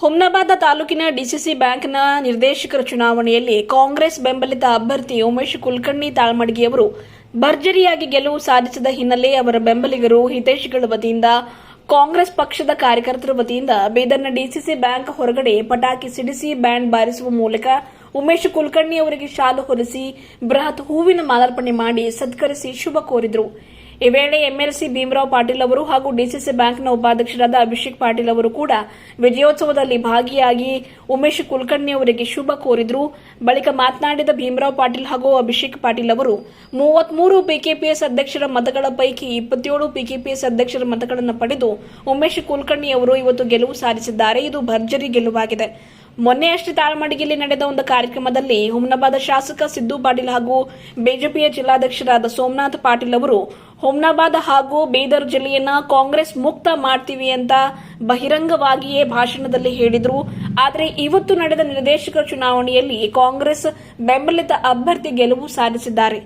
ಹುಮ್ನಾಬಾದ ತಾಲೂಕಿನ ಡಿಸಿಸಿ ಬ್ಯಾಂಕ್ನ ನಿರ್ದೇಶಕರ ಚುನಾವಣೆಯಲ್ಲಿ ಕಾಂಗ್ರೆಸ್ ಬೆಂಬಲಿತ ಅಭ್ಯರ್ಥಿ ಉಮೇಶ್ ಕುಲಕರ್ಣಿ ತಾಳ್ಮಡಿಗೆಯವರು ಭರ್ಜರಿಯಾಗಿ ಗೆಲುವು ಸಾಧಿಸಿದ ಹಿನ್ನೆಲೆ ಅವರ ಬೆಂಬಲಿಗರು ಹಿತೈಷಿಗಳ ವತಿಯಿಂದ ಕಾಂಗ್ರೆಸ್ ಪಕ್ಷದ ಕಾರ್ಯಕರ್ತರ ವತಿಯಿಂದ ಬೀದರ್ನ ಡಿಸಿಸಿ ಬ್ಯಾಂಕ್ ಹೊರಗಡೆ ಪಟಾಕಿ ಸಿಡಿಸಿ ಬ್ಯಾಂಡ್ ಬಾರಿಸುವ ಮೂಲಕ ಉಮೇಶ್ ಕುಲಕರ್ಣಿ ಅವರಿಗೆ ಶಾಲು ಹೊಲಿಸಿ ಬೃಹತ್ ಹೂವಿನ ಮಾಲಾರ್ಪಣೆ ಮಾಡಿ ಸತ್ಕರಿಸಿ ಶುಭ ಕೋರಿದರು. ಈ ವೇಳೆ ಎಂಎಲ್ಸಿ ಭೀಮರಾವ್ ಪಾಟೀಲ್ ಅವರು ಹಾಗೂ ಡಿಸಿಸಿ ಬ್ಯಾಂಕ್ನ ಉಪಾಧ್ಯಕ್ಷರಾದ ಅಭಿಷೇಕ್ ಪಾಟೀಲ್ ಅವರು ಕೂಡ ವಿಜಯೋತ್ಸವದಲ್ಲಿ ಭಾಗಿಯಾಗಿ ಉಮೇಶ್ ಕುಲಕರ್ಣಿ ಅವರಿಗೆ ಶುಭ ಕೋರಿದ್ರು. ಬಳಿಕ ಮಾತನಾಡಿದ ಭೀಮರಾವ್ ಪಾಟೀಲ್ ಹಾಗೂ ಅಭಿಷೇಕ್ ಪಾಟೀಲ್ ಅವರು, ಮೂವತ್ಮೂರು ಪಿಕೆಪಿಎಸ್ ಅಧ್ಯಕ್ಷರ ಮತಗಳ ಪೈಕಿ ಇಪ್ಪತ್ತೇಳು ಪಿಕೆಪಿಎಸ್ ಅಧ್ಯಕ್ಷರ ಮತಗಳನ್ನು ಪಡೆದು ಉಮೇಶ್ ಕುಲಕರ್ಣಿ ಅವರು ಇವತ್ತು ಗೆಲುವು ಸಾಧಿಸಿದ್ದಾರೆ. ಇದು ಭರ್ಜರಿ ಗೆಲುವಾಗಿದೆ. ಮೊನ್ನೆ ಅಷ್ಟೇ ತಾಳ್ಮಡಿಗೆಯಲ್ಲಿ ನಡೆದ ಒಂದು ಕಾರ್ಯಕ್ರಮದಲ್ಲಿ ಹುಮ್ನಾಬಾದ ಶಾಸಕ ಸಿದ್ದು ಪಾಟೀಲ್ ಹಾಗೂ ಬಿಜೆಪಿಯ ಜಿಲ್ಲಾಧ್ಯಕ್ಷರಾದ ಸೋಮನಾಥ್ ಪಾಟೀಲ್ ಅವರು ಹುಮ್ನಾಬಾದ್ ಹಾಗೂ ಬೀದರ್ ಜಿಲ್ಲೆಯನ್ನ ಕಾಂಗ್ರೆಸ್ ಮುಕ್ತ ಮಾಡ್ತೀವಿ ಅಂತ ಬಹಿರಂಗವಾಗಿಯೇ ಭಾಷಣದಲ್ಲಿ ಹೇಳಿದ್ರು. ಆದರೆ ಇವತ್ತು ನಡೆದ ನಿರ್ದೇಶಕರ ಚುನಾವಣೆಯಲ್ಲಿ ಕಾಂಗ್ರೆಸ್ ಬೆಂಬಲಿತ ಅಭ್ಯರ್ಥಿ ಗೆಲುವು ಸಾಧಿಸಿದ್ದಾರೆ.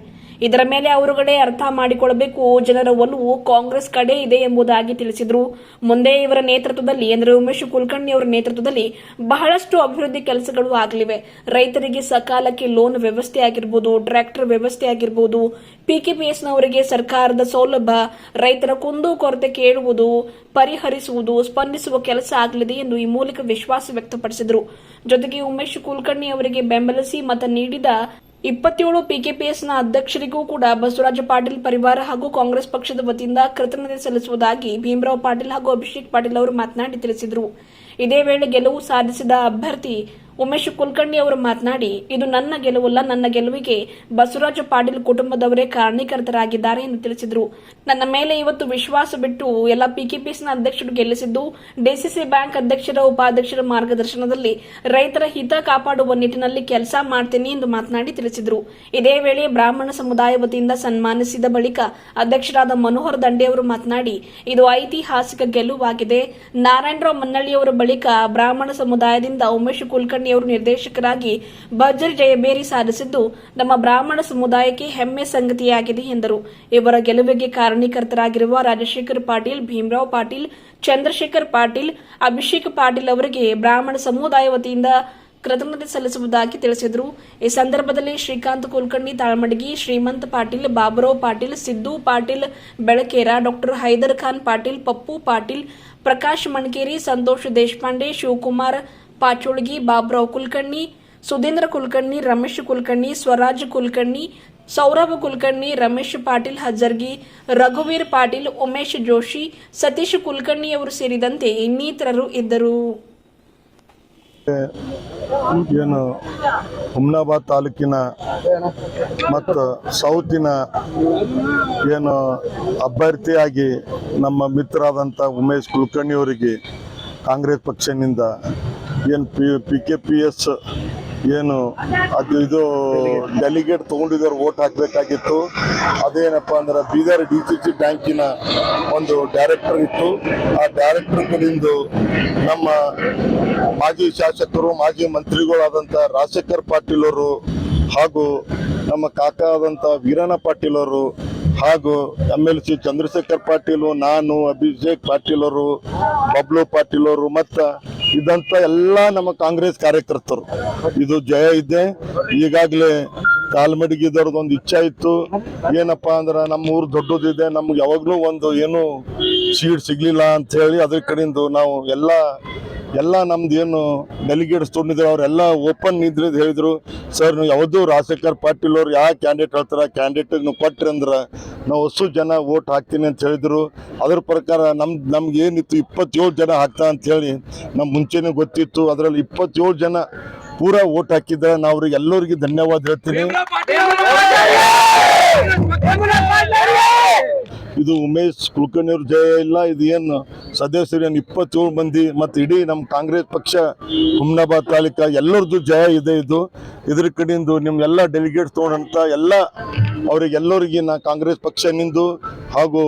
ಇದರ ಮೇಲೆ ಅವರುಗಳೇ ಅರ್ಥ ಮಾಡಿಕೊಳ್ಳಬೇಕು ಜನರ ಒಲವು ಕಾಂಗ್ರೆಸ್ ಕಡೆ ಇದೆ ಎಂಬುದಾಗಿ ತಿಳಿಸಿದರು. ಮುಂದೆ ಇವರ ನೇತೃತ್ವದಲ್ಲಿ ಅಂದರೆ ಉಮೇಶ್ ಕುಲಕರ್ಣಿ ಅವರ ನೇತೃತ್ವದಲ್ಲಿ ಬಹಳಷ್ಟು ಅಭಿವೃದ್ಧಿ ಕೆಲಸಗಳು ಆಗಲಿವೆ. ರೈತರಿಗೆ ಸಕಾಲಕ್ಕೆ ಲೋನ್ ವ್ಯವಸ್ಥೆ ಆಗಿರ್ಬೋದು, ಟ್ರ್ಯಾಕ್ಟರ್ ವ್ಯವಸ್ಥೆ ಆಗಿರ್ಬೋದು ಪಿಕೆಪಿಎಸ್ನವರಿಗೆ ಸರ್ಕಾರದ ಸೌಲಭ್ಯ, ರೈತರ ಕುಂದು ಕೊರತೆ ಕೇಳುವುದು, ಪರಿಹರಿಸುವುದು, ಸ್ಪಂದಿಸುವ ಕೆಲಸ ಆಗಲಿದೆ ಎಂದು ಈ ಮೂಲಕ ವಿಶ್ವಾಸ ವ್ಯಕ್ತಪಡಿಸಿದರು. ಜೊತೆಗೆ ಉಮೇಶ್ ಕುಲಕರ್ಣಿ ಅವರಿಗೆ ಬೆಂಬಲಿಸಿ ಮತ ನೀಡಿದ ಇಪ್ಪತ್ತೇಳು ಪಿಕೆಪಿಎಸ್ನ ಅಧ್ಯಕ್ಷರಿಗೂ ಕೂಡ ಬಸವರಾಜ ಪಾಟೀಲ್ ಪರಿವಾರ ಹಾಗೂ ಕಾಂಗ್ರೆಸ್ ಪಕ್ಷದ ವತಿಯಿಂದ ಕೃತಜ್ಞತೆ ಸಲ್ಲಿಸುವುದಾಗಿ ಭೀಮರಾವ್ ಪಾಟೀಲ್ ಹಾಗೂ ಅಭಿಷೇಕ್ ಪಾಟೀಲ್ ಅವರು ಮಾತನಾಡಿ ತಿಳಿಸಿದರು. ಇದೇ ವೇಳೆ ಗೆಲುವು ಸಾಧಿಸಿದ ಅಭ್ಯರ್ಥಿ ಉಮೇಶ್ ಕುಲಕರ್ಣಿ ಅವರು ಮಾತನಾಡಿ, ಇದು ನನ್ನ ಗೆಲುವಲ್ಲ, ನನ್ನ ಗೆಲುವಿಗೆ ಬಸವರಾಜ ಪಾಟೀಲ್ ಕುಟುಂಬದವರೇ ಕಾರಣೀಕರ್ತರಾಗಿದ್ದಾರೆ ಎಂದು ತಿಳಿಸಿದರು. ನನ್ನ ಮೇಲೆ ಇವತ್ತು ವಿಶ್ವಾಸ ಬಿಟ್ಟು ಎಲ್ಲ ಪಿಕೆಪಿಸಿನ ಅಧ್ಯಕ್ಷರು ಗೆಲ್ಲಿಸಿದ್ದು ಡಿಸಿಸಿ ಬ್ಯಾಂಕ್ ಅಧ್ಯಕ್ಷರ, ಉಪಾಧ್ಯಕ್ಷರ ಮಾರ್ಗದರ್ಶನದಲ್ಲಿ ರೈತರ ಹಿತ ಕಾಪಾಡುವ ನಿಟ್ಟಿನಲ್ಲಿ ಕೆಲಸ ಮಾಡ್ತೇನೆ ಎಂದು ಮಾತನಾಡಿ ತಿಳಿಸಿದರು. ಇದೇ ವೇಳೆ ಬ್ರಾಹ್ಮಣ ಸಮುದಾಯ ವತಿಯಿಂದ ಸನ್ಮಾನಿಸಿದ ಬಳಿಕ ಅಧ್ಯಕ್ಷರಾದ ಮನೋಹರ್ ದಂಡೆ ಅವರು ಮಾತನಾಡಿ, ಇದು ಐತಿಹಾಸಿಕ ಗೆಲುವಾಗಿದೆ. ನಾರಾಯಣರಾವ್ ಮನ್ನಳ್ಳಿಯವರ ಬಳಿಕ ಬ್ರಾಹ್ಮಣ ಸಮುದಾಯದಿಂದ ಉಮೇಶ್ ಕುಲಕರ್ಣಿ ಅವರು ನಿರ್ದೇಶಕರಾಗಿ ಭರ್ಜರಿ ಜಯಬೇರಿ ಸಾಧಿಸಿದ್ದು ನಮ್ಮ ಬ್ರಾಹ್ಮಣ ಸಮುದಾಯಕ್ಕೆ ಹೆಮ್ಮೆ ಸಂಗತಿಯಾಗಿದೆ ಎಂದರು. ಇವರ ಗೆಲುವಿಗೆ ಕಾರಣೀಕರ್ತರಾಗಿರುವ ರಾಜಶೇಖರ್ ಪಾಟೀಲ್, ಭೀಮರಾವ್ ಪಾಟೀಲ್, ಚಂದ್ರಶೇಖರ್ ಪಾಟೀಲ್, ಅಭಿಷೇಕ್ ಪಾಟೀಲ್ ಅವರಿಗೆ ಬ್ರಾಹ್ಮಣ ಸಮುದಾಯ ವತಿಯಿಂದ ಕೃತಜ್ಞತೆ ಸಲ್ಲಿಸುವುದಾಗಿ ತಿಳಿಸಿದರು. ಈ ಸಂದರ್ಭದಲ್ಲಿ ಶ್ರೀಕಾಂತ್ ಕುಲಕರ್ಣಿ, ತಾಳ್ಮಡಗಿ, ಶ್ರೀಮಂತ್ ಪಾಟೀಲ್, ಬಾಬುರಾವ್ ಪಾಟೀಲ್, ಸಿದ್ದು ಪಾಟೀಲ್, ಬೆಳಕೇರ, ಡಾಕ್ಟರ್ ಹೈದರ್ ಖಾನ್ ಪಾಟೀಲ್, ಪಪ್ಪು ಪಾಟೀಲ್, ಪ್ರಕಾಶ್ ಮಣಕೇರಿ, ಸಂತೋಷ್ ದೇಶಪಾಂಡೆ, ಶಿವಕುಮಾರ್ ಪಾಚೋಳ್ಗಿ, ಬಾಬುರಾವ್ ಕುಲಕರ್ಣಿ, ಸುಧೀಂದ್ರ ಕುಲಕರ್ಣಿ, ರಮೇಶ್ ಕುಲಕರ್ಣಿ, ಸ್ವರಾಜ್ ಕುಲಕರ್ಣಿ, ಸೌರಭ್ ಕುಲಕರ್ಣಿ, ರಮೇಶ್ ಪಾಟೀಲ್ ಹಜರ್ಗಿ, ರಘುವೀರ್ ಪಾಟೀಲ್, ಉಮೇಶ್ ಜೋಶಿ, ಸತೀಶ್ ಕುಲಕರ್ಣಿ ಅವರು ಸೇರಿದಂತೆ ಇನ್ನಿತರರು ಇದ್ದರು. ಏನು ಹುಮ್ನಾಬಾದ್ ತಾಲೂಕಿನ ಮತ್ತು ಸೌತಿನ ಏನು ಅಭ್ಯರ್ಥಿಯಾಗಿ ನಮ್ಮ ಮಿತ್ರರಾದಂಥ ಉಮೇಶ್ ಕುಲಕರ್ಣಿಯವರಿಗೆ ಕಾಂಗ್ರೆಸ್ ಪಕ್ಷದಿಂದ ಏನು P P K P S ಏನು, ಅದು ಇದು ಡೆಲಿಗೇಟ್ ತೊಗೊಂಡಿದ್ದವ್ರು ಓಟ್ ಹಾಕಬೇಕಾಗಿತ್ತು. ಅದೇನಪ್ಪ ಅಂದ್ರೆ ಬೀದರ್ ಡಿ ಸಿ ಸಿ ಬ್ಯಾಂಕಿನ ಒಂದು ಡೈರೆಕ್ಟರ್ ಇತ್ತು. ಆ ಡೈರೆಕ್ಟರ್ ಕಡೆಯಿಂದ ನಮ್ಮ ಮಾಜಿ ಶಾಸಕರು, ಮಾಜಿ ಮಂತ್ರಿಗಳಾದಂಥ ರಾಜಶೇಖರ್ ಪಾಟೀಲ್ ಅವರು ಹಾಗೂ ನಮ್ಮ ಕಾಕ ಆದಂಥ ವೀರಣ್ಣ ಪಾಟೀಲ್ ಅವರು ಹಾಗೂ M L C Chandrashekhar Patil, ನಾನು, ಅಭಿಷೇಕ್ ಪಾಟೀಲ್ ಅವರು ಬಬ್ಲು ಪಾಟೀಲ್ ಅವರು ಮತ್ತು ಇದಂತ ಎಲ್ಲ ನಮ್ಮ ಕಾಂಗ್ರೆಸ್ ಕಾರ್ಯಕರ್ತರು. ಇದು ಜಯ ಇದೆ. ಈಗಾಗಲೇ ಕಾಲ್ಮಡಿಗಿದವ್ರದ್ದು ಒಂದು ಇಚ್ಛೆ ಇತ್ತು. ಏನಪ್ಪ ಅಂದ್ರೆ ನಮ್ಮ ಊರು ದೊಡ್ಡದಿದೆ. ನಮ್ಗೆ ಯಾವಾಗಲೂ ಒಂದು ಏನು ಸೀಟ್ ಸಿಗ್ಲಿಲ್ಲ ಅಂತ ಹೇಳಿ ಅದ್ರ ಕಡೆಯಿಂದ ನಾವು ಎಲ್ಲ ಎಲ್ಲ ನಮ್ದು ಏನು ಡೆಲಿಗೇಟ್ಸ್ ತೊಗೊಂಡಿದ್ರು ಅವರೆಲ್ಲ ಓಪನ್ ಇದ್ರೆ ಹೇಳಿದ್ರು. ಸರ್ ನೀವು ಯಾವುದೂ ರಾಜಶೇಖರ್ ಪಾಟೀಲ್ ಅವ್ರು ಯಾವ ಕ್ಯಾಂಡಿಡೇಟ್ ಹೇಳ್ತಾರ ಕ್ಯಾಂಡಿಡೇಟ್ ನೀವು ಕೊಟ್ರಿ ಅಂದ್ರೆ ನಾವು ಹೊಸ ಜನ ಓಟ್ ಹಾಕ್ತೀನಿ ಅಂತ ಹೇಳಿದ್ರು. ಅದ್ರ ಪ್ರಕಾರ ನಮ್, ನಮ್ಗೆ ಏನಿತ್ತು, ಇಪ್ಪತ್ತೇಳು ಜನ ಹಾಕ್ತಾ ಅಂತ ಹೇಳಿ ನಮ್ ಮುಂಚೆನೇ ಗೊತ್ತಿತ್ತು. ಅದರಲ್ಲಿ ಇಪ್ಪತ್ತೇಳು ಜನ ಪೂರಾ ಓಟ್ ಹಾಕಿದ್ರೆ. ನಾವು ಅವ್ರಿಗೆ ಎಲ್ಲರಿಗೆ ಧನ್ಯವಾದ ಹೇಳ್ತೀನಿ. ಇದು ಉಮೇಶ್ ಕುಲಕರ್ಣಿ ಅವ್ರ ಜಯ ಇಲ್ಲ, ಇದು ಏನು ಸದಸ್ಯರು ಏನು ಇಪ್ಪತ್ತೇಳು ಮಂದಿ ಮತ್ತು ಇಡೀ ನಮ್ಮ ಕಾಂಗ್ರೆಸ್ ಪಕ್ಷ ಹುಮ್ನಾಬಾದ್ ತಾಲೂಕ ಎಲ್ಲರದ್ದು ಜಯ ಇದೆ ಇದು. ಇದ್ರ ಕಡೆಯಿಂದ ನಿಮ್ಮೆಲ್ಲ ಡೆಲಿಗೇಟ್ಸ್ ತೊಗೊಂಡಂಥ ಎಲ್ಲ ಅವರಿಗೆಲ್ಲರಿಗೆ ನಾ ಕಾಂಗ್ರೆಸ್ ಪಕ್ಷ ನಿಂದು ಹಾಗೂ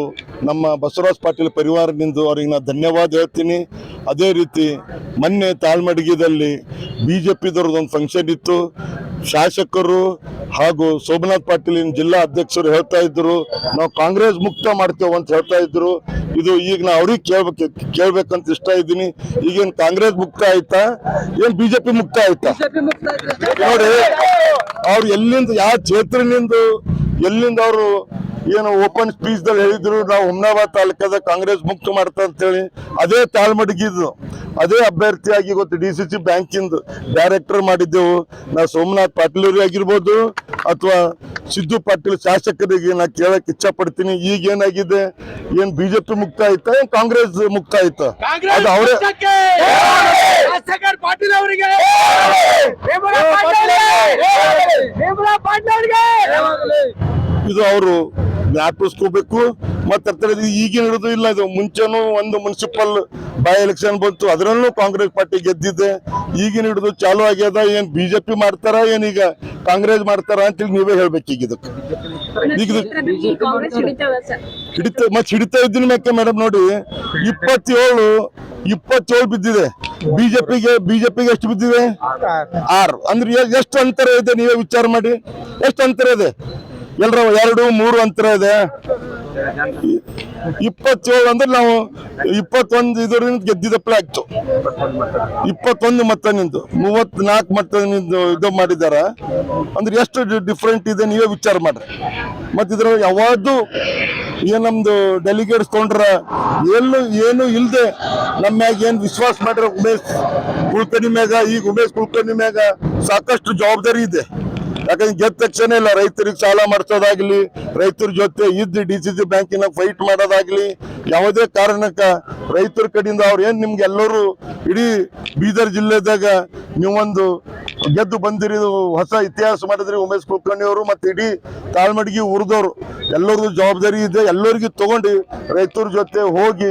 ನಮ್ಮ ಬಸವರಾಜ್ ಪಾಟೀಲ್ ಪರಿವಾರದಿಂದ ಅವ್ರಿಗೆ ನಾ ಧನ್ಯವಾದ ಹೇಳ್ತೀನಿ. ಅದೇ ರೀತಿ ಮೊನ್ನೆ ತಾಳ್ಮಡಗಿದಲ್ಲಿ ಬಿ ಜೆ ಪಿದವ್ರದ್ದು ಒಂದು ಫಂಕ್ಷನ್ ಇತ್ತು. ಶಾಸಕರು ಹಾಗೂ ಸೋಮನಾಥ್ ಪಾಟೀಲಿನ ಜಿಲ್ಲಾ ಅಧ್ಯಕ್ಷರು ಹೇಳ್ತಾ ಇದ್ರು ನಾವು ಕಾಂಗ್ರೆಸ್ ಮುಕ್ತ ಮಾಡ್ತೇವೆ ಅಂತ ಹೇಳ್ತಾ ಇದ್ರು. ಇದು ಈಗ ನಾ ಅವ್ರಿಗೆ ಕೇಳ್ಬೇಕು ಕೇಳ್ಬೇಕಂತ ಇಷ್ಟ ಇದ್ದೀನಿ. ಈಗೇನ್ ಕಾಂಗ್ರೆಸ್ ಮುಕ್ತ ಆಯ್ತಾ? ಏನ್ ಬಿಜೆಪಿ ಮುಕ್ತ ಆಯ್ತಾ? ನೋಡಿ ಅವ್ರು ಎಲ್ಲಿಂದ ಯಾವ ಕ್ಷೇತ್ರನಿಂದ ಎಲ್ಲಿಂದ ಅವರು ಏನು ಓಪನ್ ಸ್ಪೀಚ್ ದಲ್ಲಿ ಹೇಳಿದ್ರು ನಾವು ಹುಮ್ನಾಬಾದ್ ತಾಲೂಕದ ಕಾಂಗ್ರೆಸ್ ಮುಕ್ತ ಮಾಡ್ತಾ ಅಂತೇಳಿ ಅದೇ ತಾಳ್ಮಡಗಿದ್ದು. ಅದೇ ಅಭ್ಯರ್ಥಿಯಾಗಿ ಗೊತ್ತು ಡಿ ಸಿ ಸಿ ಬ್ಯಾಂಕಿಂದ ಡೈರೆಕ್ಟರ್ ಮಾಡಿದ್ದೆವು. ನಾವು ಸೋಮನಾಥ್ ಪಾಟೀಲ್ ಅವ್ರಿಗೆ ಆಗಿರ್ಬೋದು ಅಥವಾ ಸಿದ್ದು ಪಾಟೀಲ್ ಶಾಸಕರಿಗೆ ನಾ ಕೇಳಕ್ ಇಚ್ಛಾ ಪಡ್ತೀನಿ ಈಗ ಏನಾಗಿದೆ? ಏನ್ ಬಿಜೆಪಿ ಮುಕ್ತ ಆಯ್ತಾ? ಏನ್ ಕಾಂಗ್ರೆಸ್ ಮುಕ್ತ ಆಯ್ತಾ? ಅದು ಅವರೇ ಪಾಟೀಲ್ ಅವರಿಗೆ! ಇದು ಅವರು ಜ್ಞಾಪಿಸ್ಕೋಬೇಕು. ಮತ್ತೆ ಅದ್ರ ಈಗಿನ ಹಿಡಿದು ಇಲ್ಲ ಇದು. ಮುಂಚೆನೂ ಒಂದು ಮುನ್ಸಿಪಲ್ ಬೈ ಎಲೆಕ್ಷನ್ ಬಂತು. ಅದರಲ್ಲೂ ಕಾಂಗ್ರೆಸ್ ಪಾರ್ಟಿ ಗೆದ್ದಿದೆ. ಈಗಿನ ಹಿಡಿದು ಚಾಲು ಆಗ್ಯದ. ಏನ್ ಬಿಜೆಪಿ ಮಾಡ್ತಾರ ಈಗ ಕಾಂಗ್ರೆಸ್ ಮಾಡ್ತಾರ ಅಂತೇಳಿ ನೀವೇ ಹೇಳ್ಬೇಕು ಈಗ ಇದಕ್ಕೆ ಈಗ ಹಿಡಿತ ಮತ್ತೆ ಹಿಡಿತಾ ಇದ್ದೀನಿ ಮತ್ತೆ ಮೇಡಮ್ ನೋಡಿ. ಇಪ್ಪತ್ತೇಳು ಇಪ್ಪತ್ತೇಳು ಬಿದ್ದಿದೆ. ಬಿಜೆಪಿಗೆ ಬಿಜೆಪಿಗೆ ಎಷ್ಟು ಬಿದ್ದಿದೆ? ಆರು. ಅಂದ್ರೆ ಎಷ್ಟು ಅಂತರ ಇದೆ ನೀವೇ ವಿಚಾರ ಮಾಡಿ. ಎಷ್ಟು ಅಂತರ ಇದೆ? ಎಲ್ರ ಎರಡು, ಮೂರು ಅಂತರ ಇದೆ. ಇಪ್ಪತ್ತೇಳು ಅಂದ್ರೆ ನಾವು ಇಪ್ಪತ್ತೊಂದು ಇದರಿಂದ ಗೆದ್ದಿದ್ದಪ್ಲೆ ಆಯ್ತು. ಇಪ್ಪತ್ತೊಂದು ಮತ್ತೆ ನಿಂದು, ಮೂವತ್ನಾಲ್ಕು ಮತ್ತೆ ನಿಂದು ಇದು ಮಾಡಿದಾರ ಅಂದ್ರೆ ಎಷ್ಟು ಡಿಫ್ರೆಂಟ್ ಇದೆ ನೀವೇ ವಿಚಾರ ಮಾಡ್ರಿ. ಮತ್ತೆ ಇದ್ರ ಯಾವಾದ್ದು ಏನ್ ನಮ್ದು ಡೆಲಿಗೇಟ್ಸ್ ತೊಗೊಂಡ್ರ ಎಲ್ಲೂ ಏನು ಇಲ್ದೆ ನಮ್ಮ ಮ್ಯಾಗ ಏನ್ ವಿಶ್ವಾಸ ಮಾಡ್ರ ಉಮೇಶ್ ಕುಲಕರ್ಣಿ ಮ್ಯಾಗ, ಈಗ ಉಮೇಶ್ ಕುಲಕರ್ಣಿ ಮ್ಯಾಗ ಸಾಕಷ್ಟು ಜವಾಬ್ದಾರಿ ಇದೆ. ಯಾಕಂದ್ರೆ ಗೆದ್ದ ತಕ್ಷಣ ಇಲ್ಲ ರೈತರಿಗೆ ಸಾಲ ಮಾಡಿಸೋದಾಗ್ಲಿ, ರೈತರ ಜೊತೆ ಇದ್ದು ಡಿ ಸಿ ಸಿ ಬ್ಯಾಂಕಿನ ಫೈಟ್ ಮಾಡೋದಾಗ್ಲಿ, ಯಾವುದೇ ಕಾರಣಕ್ಕ ರೈತರ ಕಡೆಯಿಂದ ಅವ್ರು ಏನ್ ನಿಮ್ಗೆ ಎಲ್ಲರೂ ಇಡೀ ಬೀದರ್ ಜಿಲ್ಲೆದಾಗ ನೀವೊಂದು ಗೆದ್ದು ಬಂದಿರಿ ಹೊಸ ಇತಿಹಾಸ ಮಾಡಿದ್ರಿ ಉಮೇಶ್ ಕುಲಕರ್ಣಿ ಅವರು, ಮತ್ತೆ ಇಡೀ ತಾಳ್ಮಡಿಗೆ ಉರಿದವರು ಎಲ್ಲರದು ಜವಾಬ್ದಾರಿ ಇದೆ. ಎಲ್ಲರಿಗೂ ತಗೊಂಡು ರೈತರ ಜೊತೆ ಹೋಗಿ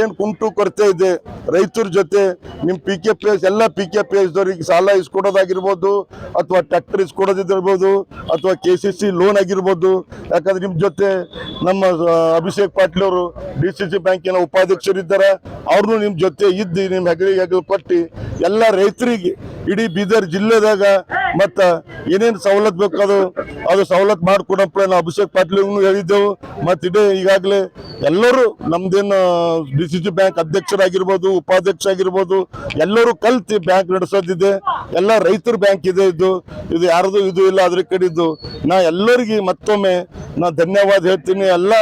ಏನು ಕುಂಟು ಕೊರತೆ ಇದೆ, ರೈತರ ಜೊತೆ ನಿಮ್ಮ ಪಿ ಕೆ ಪಿ ಎಸ್ ಎಲ್ಲ ಪಿ ಕೆ ಪಿ ಎಸ್ ದವರಿಗೆ ಸಾಲ ಇಸ್ಕೊಡೋದಾಗಿರ್ಬೋದು, ಅಥವಾ ಟ್ರ್ಯಾಕ್ಟರ್ ಇಸ್ಕೊಡೋದಿರ್ಬೋದು ಅಥವಾ ಕೆ ಸಿ ಸಿ ಲೋನ್ ಆಗಿರ್ಬೋದು. ಯಾಕಂದ್ರೆ ನಿಮ್ಮ ಜೊತೆ ನಮ್ಮ ಅಭಿಷೇಕ್ ಪಾಟೀಲ್ ಅವರು ಡಿ ಸಿ ಸಿ ಬ್ಯಾಂಕಿನ ಉಪಾಧ್ಯಕ್ಷರಿದ್ದಾರೆ. ಅವ್ರನ್ನು ನಿಮ್ಮ ಜೊತೆ ಇದ್ದು ನಿಮ್ಮ ಹೆಗಲಿಗೆ ಹೆಗಲು ಕೊಟ್ಟು ಎಲ್ಲ ರೈತರಿಗೆ ಇಡೀ ಬೀದರ್ ಜಿಲ್ಲೆದಾಗ ಮತ್ತ ಏನೇನು ಸವಲತ್ತು ಬೇಕು ಅದು ಅದು ಸವಲತ್ತು ಮಾಡಿಕೊಡಪ್ಪ ನಾವು ಅಭಿಷೇಕ್ ಪಾಟೀಲ್ ಹೇಳಿದ್ದೆವು. ಮತ್ತೆ ಇಡೀ ಈಗಾಗಲೇ ಎಲ್ಲರೂ ನಮ್ದೇನು ಡಿ ಸಿ ಸಿ ಬ್ಯಾಂಕ್ ಅಧ್ಯಕ್ಷರಾಗಿರ್ಬೋದು ಉಪಾಧ್ಯಕ್ಷ ಆಗಿರ್ಬೋದು ಎಲ್ಲರೂ ಕಲ್ತು ಬ್ಯಾಂಕ್ ನಡೆಸೋದಿದೆ. ಎಲ್ಲ ರೈತರ ಬ್ಯಾಂಕ್ ಇದೆ ಇದು. ಇದು ಯಾರ್ದು ಇದು ಇಲ್ಲ ಅದ್ರ ಕಡೆದು ನಾ ಎಲ್ಲರಿಗೆ ಮತ್ತೊಮ್ಮೆ ನಾ ಧನ್ಯವಾದ ಹೇಳ್ತೀನಿ. ಎಲ್ಲ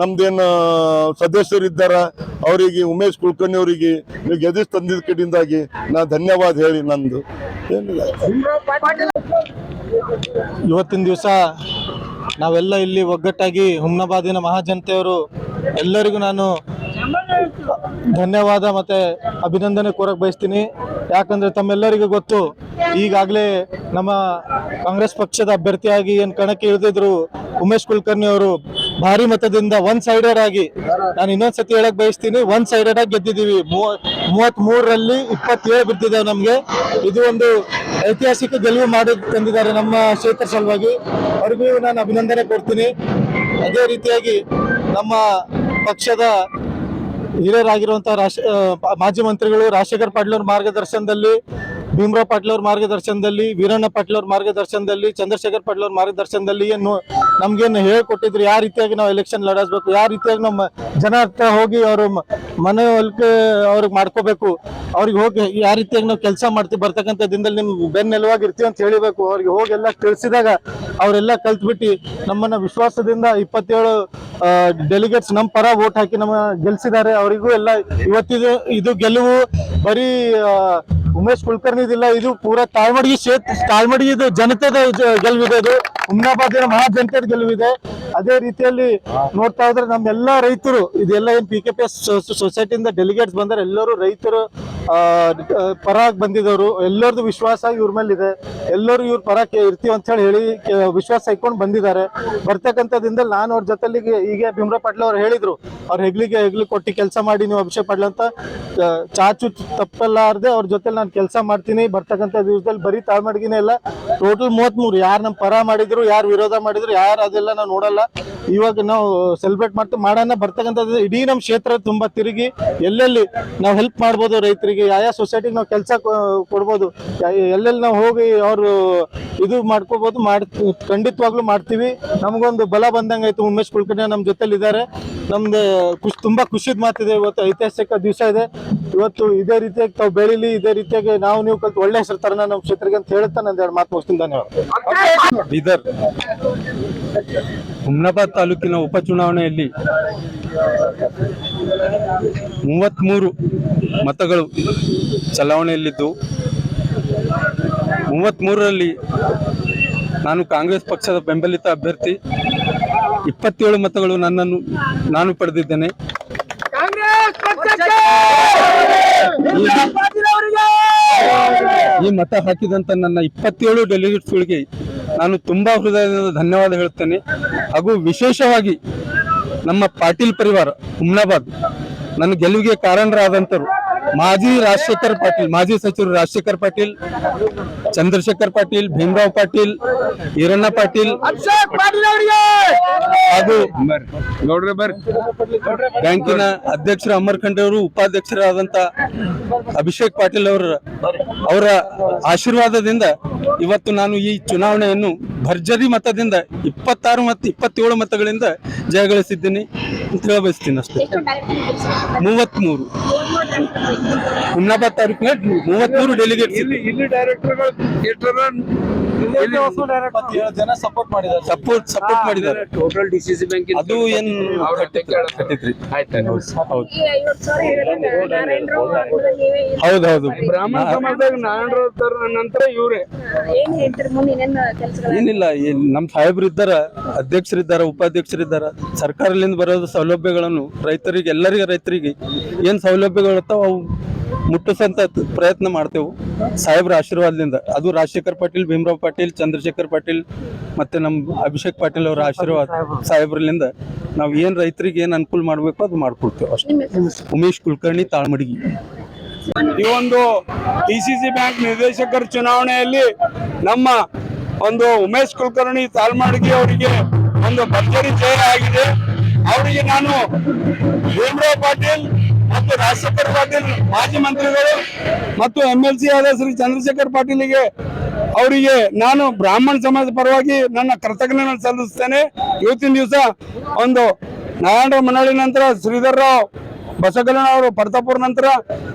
ನಮ್ದೇನು ಸದಸ್ಯರಿದ್ದಾರ ಅವರಿಗೆ ಉಮೇಶ್ ಕುಲಕರ್ಣಿ ಅವರಿಗೆ ನೀವು ಗೆದಿಸ್ ತಂದಿದ್ದ ಕಡೆಯಿಂದಾಗಿ ನಾ ಧನ್ಯವಾದ ಹೇಳಿ ನಂದು. ಏನಿಲ್ಲ. ಇವತ್ತಿನ ದಿವಸ ನಾವೆಲ್ಲ ಇಲ್ಲಿ ಒಗ್ಗಟ್ಟಾಗಿ ಹುಮ್ನಾಬಾದಿನ ಮಹಾಜನತೆಯವರು ಎಲ್ಲರಿಗೂ ನಾನು ಧನ್ಯವಾದ ಮತ್ತೆ ಅಭಿನಂದನೆ ಕೋರಕ್ ಬಯಸ್ತೀನಿ. ಯಾಕಂದ್ರೆ ತಮ್ಮೆಲ್ಲರಿಗೂ ಗೊತ್ತು, ಈಗಾಗಲೇ ನಮ್ಮ ಕಾಂಗ್ರೆಸ್ ಪಕ್ಷದ ಅಭ್ಯರ್ಥಿಯಾಗಿ ಏನು ಕಣಕ್ಕೆ ಇಳಿದಿದ್ರು ಉಮೇಶ್ ಕುಲಕರ್ಣಿ ಅವರು ಭಾರಿ ಮತದಿಂದ ಒನ್ ಸೈಡೆಡ್ ಆಗಿ. ನಾನು ಇನ್ನೊಂದ್ಸತಿ ಹೇಳಕ್ ಬಯಸ್ತೀನಿ ಒನ್ ಸೈಡೆಡ್ ಆಗಿ ಗೆದ್ದಿದ್ದೀವಿ ಮೂವತ್ ಮೂರರಲ್ಲಿ ಇಪ್ಪತ್ತೇಳು ಬಿದ್ದಿದ್ದೇವೆ ನಮ್ಗೆ. ಇದು ಒಂದು ಐತಿಹಾಸಿಕ ಗೆಲುವು ಮಾಡಿ ತಂದಿದ್ದಾರೆ ನಮ್ಮ ಕ್ಷೇತ್ರ ಸಲುವಾಗಿ. ಅವ್ರಿಗೂ ನಾನು ಅಭಿನಂದನೆ ಕೊಡ್ತೀನಿ. ಅದೇ ರೀತಿಯಾಗಿ ನಮ್ಮ ಪಕ್ಷದ ಹಿರಿಯರಾಗಿರುವಂತಹ ರಾಷ್ಟ್ರ ಮಾಜಿ ಮಂತ್ರಿಗಳು ರಾಜಶೇಖರ್ ಪಾಟೀಲ್ ಅವ್ರ ಮಾರ್ಗದರ್ಶನದಲ್ಲಿ ಭೀಮರಾವ್ ಪಾಟೀಲ್ ಅವ್ರ ಮಾರ್ಗದರ್ಶನದಲ್ಲಿ, ವೀರಣ್ಣ ಪಾಟೀಲ್ ಅವ್ರ ಮಾರ್ಗದರ್ಶನದಲ್ಲಿ, ಚಂದ್ರಶೇಖರ್ ಪಾಟೀಲ್ ಅವ್ರ ಮಾರ್ಗದರ್ಶನದಲ್ಲಿ ಏನು ನಮ್ಗೇನು ಹೇಳ್ಕೊಟ್ಟಿದ್ರು, ಯಾವ ರೀತಿಯಾಗಿ ನಾವು ಎಲೆಕ್ಷನ್ ಲಡಾಯಿಸ್ಬೇಕು ಯಾವ ರೀತಿಯಾಗಿ ನಮ್ಮ ಜನ ಹತ್ರ ಹೋಗಿ ಅವರು ಮನವೊಲಿಕೆ ಅವ್ರಿಗೆ ಮಾಡ್ಕೋಬೇಕು, ಅವ್ರಿಗೆ ಹೋಗಿ ಯಾವ ರೀತಿಯಾಗಿ ನಾವು ಕೆಲಸ ಮಾಡ್ತೀವಿ ಬರ್ತಕ್ಕಂಥ ದಿನದಲ್ಲಿ ನಿಮ್ಗೆ ಬೆನ್ನೆಲುವಾಗಿ ಇರ್ತೀವಿ ಅಂತ ಹೇಳಿಬೇಕು, ಅವ್ರಿಗೆ ಹೋಗಿ ಎಲ್ಲ ತಿಳಿಸಿದಾಗ ಅವರೆಲ್ಲ ಕಲ್ತ್ಬಿಟ್ಟು ನಮ್ಮನ್ನ ವಿಶ್ವಾಸದಿಂದ ಇಪ್ಪತ್ತೇಳು ಡೆಲಿಗೇಟ್ಸ್ ನಮ್ಮ ಪರ ವೋಟ್ ಹಾಕಿ ನಮ್ಮ ಗೆಲ್ಸಿದ್ದಾರೆ, ಅವರಿಗೂ ಎಲ್ಲ ಇವತ್ತಿದು, ಇದು ಗೆಲುವು, ಬರೀ ಉಮೇಶ್ ಕುಲಕರ್ಣಿದಿಲ್ಲ ಇದು ಪೂರಾ ತಾಳ್ಮಡಿ ಕ್ಷೇತ್ರ ತಾಳ್ಮಡಿ ಇದು ಜನತೆದ ಗೆಲುವಿದೆ ಅದು ಹುಮ್ನಾಬಾದಿನ ಮಹಾ ಜನತೆದ ಗೆಲುವಿದೆ. ಅದೇ ರೀತಿಯಲ್ಲಿ ನೋಡ್ತಾ ಇದ್ರೆ ನಮ್ಮೆಲ್ಲ ರೈತರು, ಇದೆಲ್ಲ ಏನ್ ಪಿ ಕೆ ಪಿ ಎಸ್ ಸೊಸೈಟಿಯಿಂದ ಡೆಲಿಗೇಟ್ಸ್ ಬಂದರೆ ಎಲ್ಲರೂ ರೈತರು ಪರಾಗ್ ಬಂದಿದ್ದವರು ಎಲ್ಲರದು ವಿಶ್ವಾಸ ಇವ್ರ ಮೇಲೆ ಇದೆ ಎಲ್ಲರೂ ಇವ್ರ ಪರ ಇರ್ತೀವಿ ಅಂತ ಹೇಳಿ ಹೇಳಿ ವಿಶ್ವಾಸ ಇಟ್ಕೊಂಡು ಬಂದಿದ್ದಾರೆ. ಬರ್ತಕ್ಕಂಥದ್ದಿಂದ ನಾನು ಅವ್ರ ಜೊತೆಲಿಗೆ ಈಗ ಭೀಮ್ರಾ ಪಾಟ್ಲ ಅವ್ರು ಹೇಳಿದ್ರು, ಅವ್ರ ಹೆಗ್ಲಿಗೆ ಹೆಗ್ಲಿ ಕೊಟ್ಟು ಕೆಲಸ ಮಾಡಿ ನೀವು ಅಭಿಷೇಕ್ ಪಾಟ್ಲ ಅಂತ ಚಾಚು ತಪ್ಪಲಾರ್ದೆ ಅವ್ರ ಜೊತೆ ನಾನು ಕೆಲಸ ಮಾಡ್ತೀನಿ, ಬರ್ತಕ್ಕಂಥ ದಿವಸದಲ್ಲಿ ಬರೀ ತಾಳ್ಮಡ್ಗಿನೇ ಇಲ್ಲ. ಟೋಟಲ್ ಮೂವತ್ಮೂರು, ಯಾರು ನಮ್ಮ ಪರ ಮಾಡಿದ್ರು, ಯಾರು ವಿರೋಧ ಮಾಡಿದ್ರು, ಯಾರು ಅದೆಲ್ಲ ನಾವು ನೋಡಲ್ಲ. ಇವಾಗ ನಾವು ಸೆಲೆಬ್ರೇಟ್ ಮಾಡ್ತಾ, ಮಾಡೋಣ, ಬರ್ತಕ್ಕಂಥದ್ದು ಇಡೀ ನಮ್ಮ ಕ್ಷೇತ್ರ ತುಂಬ ತಿರುಗಿ, ಎಲ್ಲೆಲ್ಲಿ ನಾವು ಹೆಲ್ಪ್ ಮಾಡ್ಬೋದು ರೈತರಿಗೆ ಯಾವ ಯಾವ ಸೊಸೈಟಿಗೆ ನಾವು ಕೆಲಸ ಕೊಡ್ಬೋದು ಎಲ್ಲೆಲ್ಲಿ ನಾವು ಹೋಗಿ ಅವರು ಇದು ಮಾಡ್ಕೋಬಹುದು ಮಾಡ್, ಖಂಡಿತವಾಗ್ಲೂ ಮಾಡ್ತೀವಿ. ನಮಗೊಂದು ಬಲ ಬಂದಂಗೆ ಆಯ್ತು ಉಮೇಶ್ ಕುಲಕರ್ಣಿ ನಮ್ಮ ಜೊತೆಲಿ ಇದ್ದಾರೆ ನಮ್ದು ಖುಷಿ, ತುಂಬಾ ಖುಷಿದ ಮಾತಿದೆ. ಇವತ್ತು ಐತಿಹಾಸಿಕ ದಿವಸ ಇದೆ. ಇವತ್ತು ಇದೇ ರೀತಿಯಾಗಿ ತಾವು ಬೆಳಿಲಿ, ಇದೇ ರೀತಿಯಾಗಿ ನಾವು ನೀವು ಕಲ್ತು ಒಳ್ಳೆ ಹೆಸರು ತರೋಣ ನಮ್ಮ ಕ್ಷೇತ್ರಕ್ಕೆ ಅಂತ ಹೇಳ್ತಾ ನಂದು ಎರಡು ಮಾತು ಮುಗಿಸ್ತೀನಿ. ಧನ್ಯವಾದ. ಬೀದರ್. ಹುಮ್ನಾಬಾದ್ ತಾಲೂಕಿನ ಉಪಚುನಾವಣೆಯಲ್ಲಿ ಮೂವತ್ತ್ಮೂರು ಮತಗಳು ಚಲಾವಣೆಯಲ್ಲಿದ್ದು ಮೂವತ್ತ್ಮೂರರಲ್ಲಿ ನಾನು ಕಾಂಗ್ರೆಸ್ ಪಕ್ಷದ ಬೆಂಬಲಿತ ಅಭ್ಯರ್ಥಿ. ಇಪ್ಪತ್ತೇಳು ಮತಗಳು ನನ್ನನ್ನು ನಾನು ಪಡೆದಿದ್ದೇನೆ. ಈ ಮತ ಹಾಕಿದಂತ ನನ್ನ ಇಪ್ಪತ್ತೇಳು ಡೆಲಿಗೇಟ್ಸ್ಗಳಿಗೆ ನಾನು ತುಂಬಾ ಹೃದಯದಿಂದ ಧನ್ಯವಾದ ಹೇಳುತ್ತೇನೆ. ಹಾಗೂ ವಿಶೇಷವಾಗಿ ನಮ್ಮ ಪಾಟೀಲ್ ಪರಿವಾರ ಹುಮ್ನಾಬಾದ್ ನನ್ನ ಗೆಲುವಿಗೆ ಕಾರಣರಾದಂತರು ಮಾಜಿ ರಾಜಶೇಖರ್ ಪಾಟೀಲ್ ಮಾಜಿ ಸಚಿವರು ರಾಜಶೇಖರ್ ಪಾಟೀಲ್ ಚಂದ್ರಶೇಖರ್ ಪಾಟೀಲ್ ಭೀಮರಾವ್ ಪಾಟೀಲ್ ಈರಣ್ಣ ಪಾಟೀಲ್ ಹಾಗೂ ಬ್ಯಾಂಕಿನ ಅಧ್ಯಕ್ಷರು ಅಮರ್ ಖಂಡ್ರೆ ಅವರು ಉಪಾಧ್ಯಕ್ಷರಾದಂತ ಅಭಿಷೇಕ್ ಪಾಟೀಲ್ ಅವರ ಅವರ ಆಶೀರ್ವಾದದಿಂದ ಇವತ್ತು ನಾನು ಈ ಚುನಾವಣೆಯನ್ನು ಭರ್ಜರಿ ಮತದಿಂದ ಇಪ್ಪತ್ತಾರು ಮತ್ತು ಇಪ್ಪತ್ತೇಳು ಮತಗಳಿಂದ ಜಯಗಳಿಸಿದ್ದೀನಿ ಅಂತ ಹೇಳ ಬಯಸ್ತೀನಿ ಅಷ್ಟೇ. ಮೂವತ್ಮೂರು ಹುಮ್ನಾಬಾದ್ ತಾಲೂಕಿನ ಮೂವತ್ಮೂರು ಡೆಲಿಗೇಟ್ ಇಲ್ಲಿ ಡೈರೆಕ್ಟರ್ಗಳು ಜನ ಸಪೋರ್ಟ್ ಮಾಡಿದ್ದಾರೆ. ಸಪೋರ್ಟ್ ಸಪೋರ್ಟ್ ಮಾಡಿದ್ದಾರೆ. ಟೋಟಲ್ ಡಿಸಿಸಿ ಬ್ಯಾಂಕ್ ಅದು ಏನ್ ಕಟ್ಟಿದ್ರಿ. ಹೌದು. ಹೌದೌದು ಬ್ರಾಹ್ಮಣ ಸಮಾಜದಾಗ ನಾರಾಯಣ ನಂತರ ಇವ್ರೆ. ಏನಿಲ್ಲ ಏನ್ ನಮ್ ಸಾಹೇಬ್ರು ಇದ್ದಾರ ಅಧ್ಯಕ್ಷರಿದ್ದಾರ ಉಪಾಧ್ಯಕ್ಷರಿದ್ದಾರ. ಸರ್ಕಾರದಿಂದ ಬರೋದು ಸೌಲಭ್ಯಗಳನ್ನು ರೈತರಿಗೆ ಎಲ್ಲರಿಗೆ ರೈತರಿಗೆ ಏನ್ ಸೌಲಭ್ಯಗಳು ಅವು ಮುಟ್ಟಿಸಂತ ಪ್ರಯತ್ನ ಮಾಡ್ತೇವೆ. ಸಾಹೇಬ್ರ ಆಶೀರ್ವಾದದಿಂದ. ಅದು ರಾಜಶೇಖರ್ ಪಾಟೀಲ್, ಭೀಮರಾವ್ ಪಾಟೀಲ್, ಚಂದ್ರಶೇಖರ್ ಪಾಟೀಲ್, ಮತ್ತೆ ನಮ್ಮ ಅಭಿಷೇಕ್ ಪಾಟೀಲ್ ಅವರ ಆಶೀರ್ವಾದ ಸಾಹೇಬ್ರಲಿಂದ ನಾವು ಏನು ರೈತರಿಗೆ ಏನು ಅನುಕೂಲ ಮಾಡಬೇಕು ಅದು ಮಾಡ್ಕೊಡ್ತೇವೆ ಅಷ್ಟೇ. ಉಮೇಶ್ ಕುಲಕರ್ಣಿ, ತಾಳ್ಮಡಿಗಿ. ಈ ಒಂದು ಡಿ ಸಿ ಸಿ ಬ್ಯಾಂಕ್ ನಿರ್ದೇಶಕರ ಚುನಾವಣೆಯಲ್ಲಿ ನಮ್ಮ ಒಂದು ಉಮೇಶ್ ಕುಲಕರ್ಣಿ, ತಾಳ್ಮಡಿಗಿ ಅವರಿಗೆ ಒಂದು ಭರ್ಜರಿ ಜಯ ಆಗಿದೆ. ಅವರಿಗೆ ನಾನು ಭೀಮರಾವ್ ಪಾಟೀಲ್ ಮತ್ತು ರಾಜಶೇಖರ್ ಪಾಟೀಲ್ ಮಾಜಿ ಮಂತ್ರಿಗಳು ಮತ್ತು ಎಂ ಎಲ್ ಸಿ ಆದ ಶ್ರೀ ಚಂದ್ರಶೇಖರ್ ಪಾಟೀಲಿಗೆ ಅವರಿಗೆ ನಾನು ಬ್ರಾಹ್ಮಣ ಸಮಾಜ ಪರವಾಗಿ ನನ್ನ ಕೃತಜ್ಞನ ಸಲ್ಲಿಸ್ತೇನೆ. ಇವತ್ತಿನ ದಿವಸ ಒಂದು ನಾರಾಯಣ ಮನಳಿ ನಂತರ ಶ್ರೀಧರ್ ರಾವ್ ಬಸಗಲನ ಅವರು, ಪರ್ತಾಪುರ ನಂತರ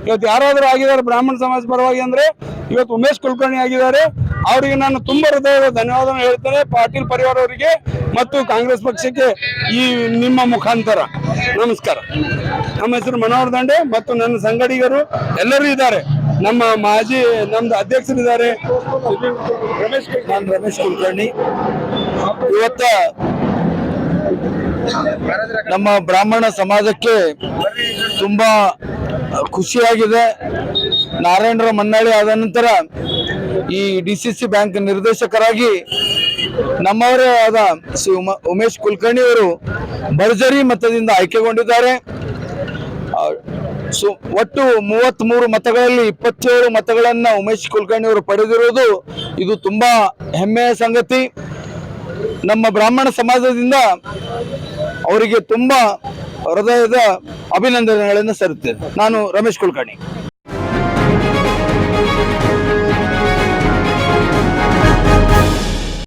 ಇವತ್ತು ಯಾರಾದರೂ ಆಗಿದ್ದಾರೆ ಬ್ರಾಹ್ಮಣ ಸಮಾಜ ಪರವಾಗಿ ಅಂದ್ರೆ ಇವತ್ತು ಉಮೇಶ್ ಕುಲಕರ್ಣಿ ಆಗಿದ್ದಾರೆ. ಅವರಿಗೆ ನಾನು ತುಂಬ ಹೃದಯದ ಧನ್ಯವಾದ ಹೇಳ್ತೇನೆ ಪಾಟೀಲ್ ಪರಿವಾರ ಅವರಿಗೆ ಮತ್ತು ಕಾಂಗ್ರೆಸ್ ಪಕ್ಷಕ್ಕೆ ಈ ನಿಮ್ಮ ಮುಖಾಂತರ. ನಮಸ್ಕಾರ. ನಮ್ಮ ಹೆಸರು ಮನೋಹರ್ ದಂಡೆ ಮತ್ತು ನನ್ನ ಸಂಗಡಿಗರು ಎಲ್ಲರೂ ಇದ್ದಾರೆ. ನಮ್ಮ ಮಾಜಿ, ನಮ್ದು ಅಧ್ಯಕ್ಷರಿದ್ದಾರೆ. ರಮೇಶ್ ನಾನು ರಮೇಶ್ ಕುಲಕರ್ಣಿ. ಇವತ್ತ ನಮ್ಮ ಬ್ರಾಹ್ಮಣ ಸಮಾಜಕ್ಕೆ ತುಂಬಾ ಖುಷಿಯಾಗಿದೆ. ನಾರಾಯಣರ ಮನ್ನಾಳಿ ಆದ ನಂತರ ಈ ಡಿ ಬ್ಯಾಂಕ್ ನಿರ್ದೇಶಕರಾಗಿ ನಮ್ಮವರೇ ಆದ ಶ್ರೀ ಉಮ- ಉಮೇಶ್ ಕುಲಕರ್ಣಿ ಅವರು ಭರ್ಜರಿ ಮತದಿಂದ ಆಯ್ಕೆಗೊಂಡಿದ್ದಾರೆ. ಒಟ್ಟು ಮೂವತ್ತ್ ಮೂರು ಮತಗಳಲ್ಲಿ ಇಪ್ಪತ್ತೇಳು ಮತಗಳನ್ನ ಉಮೇಶ್ ಕುಲಕರ್ಣಿ ಅವರು ಪಡೆದಿರುವುದು ಇದು ತುಂಬಾ ಹೆಮ್ಮೆಯ ಸಂಗತಿ. ನಮ್ಮ ಬ್ರಾಹ್ಮಣ ಸಮಾಜದಿಂದ ಅವರಿಗೆ ತುಂಬಾ ಹೃದಯದ ಅಭಿನಂದನೆಗಳನ್ನು ಸರುತ್ತೇನೆ. ನಾನು ರಮೇಶ್ ಕುಲಕರ್ಣಿ.